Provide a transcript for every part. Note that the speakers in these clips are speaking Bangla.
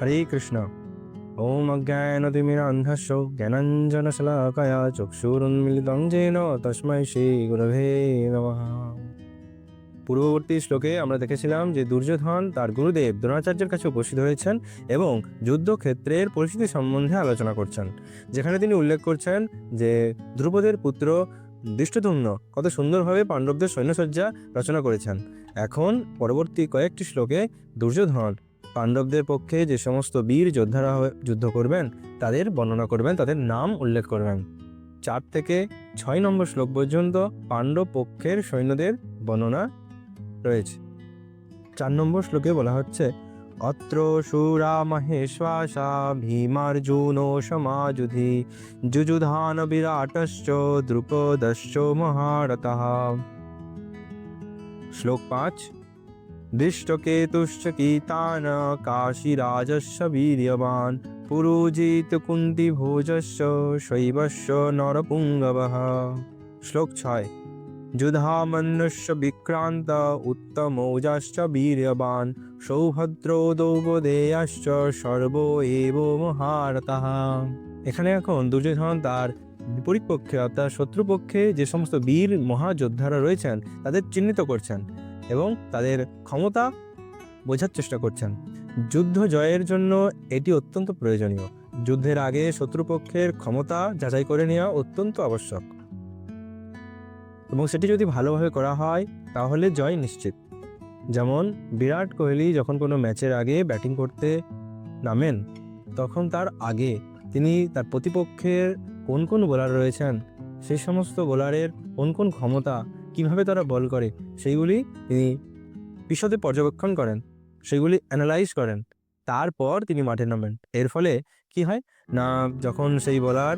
হরে কৃষ্ণ। ওম অজ্ঞানতিমিরান্ধস্য জ্ঞানাঞ্জনশলাকয়া চক্ষুরুন্মিলিতং যেন তস্मै শ্রী গুরবে নমঃ। পূর্ববর্তী শ্লোকে আমরা দেখেছিলাম যে দুর্যোধন তার গুরুদেব দ্রোণাচার্যের কাছে উপস্থিত হয়েছেন এবং যুদ্ধক্ষেত্রের পরিস্থিতি সম্বন্ধে আলোচনা করছেন, যেখানে তিনি উল্লেখ করছেন যে ধ্রুপদের পুত্র দৃষ্টদুম্ন কত সুন্দরভাবে পাণ্ডবদের সৈন্যসজ্জা রচনা করেছেন। এখন পরবর্তী কয়েকটি শ্লোকে দুর্যোধন পাণ্ডবদের পক্ষে যে সমস্ত বীর যোদ্ধারা যুদ্ধ করবেন, তাদের বর্ণনা করবেন, তাদের নাম উল্লেখ করবেন। চার থেকে ছয় নম্বর শ্লোক পর্যন্ত পাণ্ডব পক্ষের সৈন্যদের বর্ণনা রয়েছে। চার নম্বর শ্লোকে বলা হচ্ছে, অত্র সুরা মহেশ্বাসা ভীমার্জুন সমাযুধি যুযুধান বিরাটশ্চ দ্রুপদশ্চ মহারথः। শ্লোক পাঁচ দৃষ্টকেতুশ্চ কীতান কাশীরাজস্য বীর্যবান পুরুজিত কুন্তিভোজস্য শৈবস্য নরপুঙ্গবः শ্লোক ছয় যুধামন্যস্য বিক্রান্ত উত্তমৌজাশ্চ বীর্যবান সৌভদ্র দৌপদেয়াশ্চ সর্ব এব মহারতः এখানে এখন দুর্যোধন তার বিপরীত পক্ষে অর্থাৎ শত্রুপক্ষে যে সমস্ত বীর মহাযোদ্ধারা রয়েছেন, তাদের চিহ্নিত করছেন। এবং তাদের ক্ষমতা বোঝার চেষ্টা করছেন। যুদ্ধ জয়ের জন্য এটি অত্যন্ত প্রয়োজনীয়। যুদ্ধের আগে শত্রুপক্ষের ক্ষমতা যাচাই করে নেওয়া অত্যন্ত আবশ্যক। এবং সেটি যদি ভালোভাবে করা হয়, তাহলে জয় নিশ্চিত। যেমন, বিরাট কোহলি যখন কোনো ম্যাচের আগে ব্যাটিং করতে নামেন, তখন তার আগে তিনি তার প্রতিপক্ষের কোন কোন বোলার রয়েছেন, সেই সমস্ত বোলারের কোন কোন ক্ষমতা কীভাবে তারা বল করে, সেইগুলি তিনি বিশদে পর্যবেক্ষণ করেন সেগুলি অ্যানালাইজ করেন। তারপর তিনি মাঠে নামেন। এর ফলে কি হয়? না, যখন সেই বলার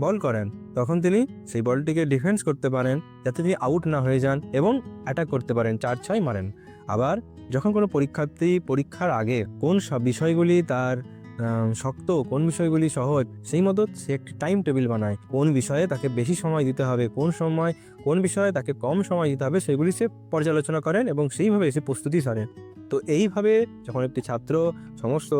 বল করেন, তখন তিনি সেই বলটিকে ডিফেন্স করতে পারেন, যাতে তিনি আউট না হয়ে যান এবং অ্যাটাক করতে পারেন, চার ছয় মারেন। আবার যখন কোনো পরীক্ষার্থী পরীক্ষার আগে কোন সব বিষয়গুলি তার শক্ত, কোন বিষয়গুলি সহজ, সেই মতো সে একটি টাইম টেবিল বানায়। কোন বিষয়ে তাকে বেশি সময় দিতে হবে, কোন সময়, কোন বিষয়ে তাকে কম সময় দিতে হবে, সেগুলি সে পর্যালোচনা করেন এবং সেইভাবে সে প্রস্তুতি সারেন। তো এইভাবে যখন একটি ছাত্র সমস্ত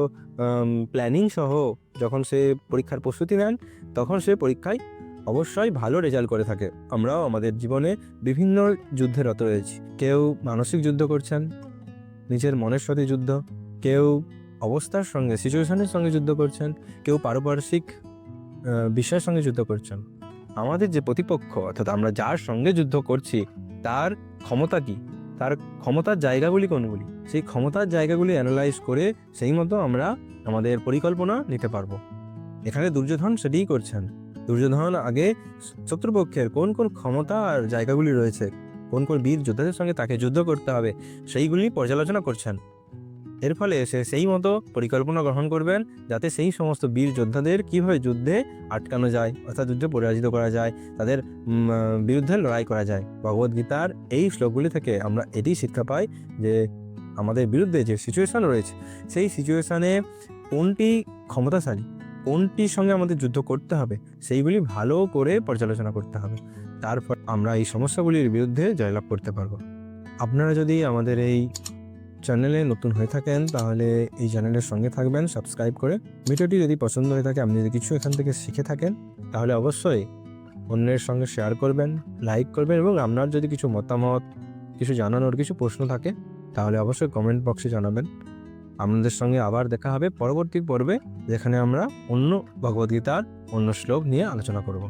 প্ল্যানিং সহ যখন সে পরীক্ষার প্রস্তুতি নেন, তখন সে পরীক্ষায় অবশ্যই ভালো রেজাল্ট করে থাকে। আমরাও আমাদের জীবনে বিভিন্ন যুদ্ধে রত রয়েছি। কেউ মানসিক যুদ্ধ করছেন, নিজের মনের সাথে যুদ্ধ, কেউ অবস্থার সঙ্গে সিচুয়েশনের সঙ্গে যুদ্ধ করছেন, কেউ পারপার্শ্বিক বিষয়ের সঙ্গে যুদ্ধ করছেন। আমাদের যে প্রতিপক্ষ, অর্থাৎ আমরা যার সঙ্গে যুদ্ধ করছি, তার ক্ষমতা কি? তার ক্ষমতার জায়গাগুলি কোনগুলি? সেই ক্ষমতার জায়গাগুলি অ্যানালাইজ করে সেই মতো আমরা আমাদের পরিকল্পনা নিতে পারব। এখানে দুর্যোধন সেটিই করছেন। দুর্যোধন আগে শত্রুপক্ষের কোন কোন ক্ষমতা আর জায়গাগুলি রয়েছে, কোন কোন বীর যোদ্ধাদের সঙ্গে তাকে যুদ্ধ করতে হবে, সেইগুলি পর্যালোচনা করছেন। এর ফলে সে সেই মতো পরিকল্পনা গ্রহণ করবেন যাতে সেই সমস্ত বীর যোদ্ধাদের কীভাবে যুদ্ধে আটকানো যায় অর্থাৎ যুদ্ধে পরাজিত করা যায়, তাদের বিরুদ্ধে লড়াই করা যায়। ভগবদ্গীতার এই শ্লোকগুলি থেকে আমরা এটি শিক্ষা পাই যে আমাদের বিরুদ্ধে যে সিচুয়েশান রয়েছে, সেই সিচুয়েশানে কোনটি ক্ষমতাশালী, কোনটির সঙ্গে আমাদের যুদ্ধ করতে হবে, সেইগুলি ভালো করে পর্যালোচনা করতে হবে। তারপর আমরা এই সমস্যাগুলির বিরুদ্ধে জয়লাভ করতে পারব। আপনারা যদি আমাদের এই চ্যানেলে নতুন হয়ে থাকেন, তাহলে এই চ্যানেলের সঙ্গে থাকবেন, সাবস্ক্রাইব করে। ভিডিওটি যদি পছন্দ হয়ে থাকে, আপনি যদি কিছু এখান থেকে শিখে থাকেন, তাহলে অবশ্যই অন্যের সঙ্গে শেয়ার করবেন লাইক করবেন এবং আপনার যদি কিছু মতামত, কিছু জানানোর, কিছু প্রশ্ন থাকে, তাহলে অবশ্যই কমেন্ট বক্সে জানাবেন। আপনাদের সঙ্গে আবার দেখা হবে পরবর্তী পর্বে, যেখানে আমরা অন্য ভগবদ্গীতার অন্য শ্লোক নিয়ে আলোচনা করব।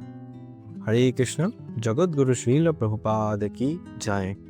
হরে কৃষ্ণ জগৎগুরু শ্রীল প্রভুপাদ কি জয়।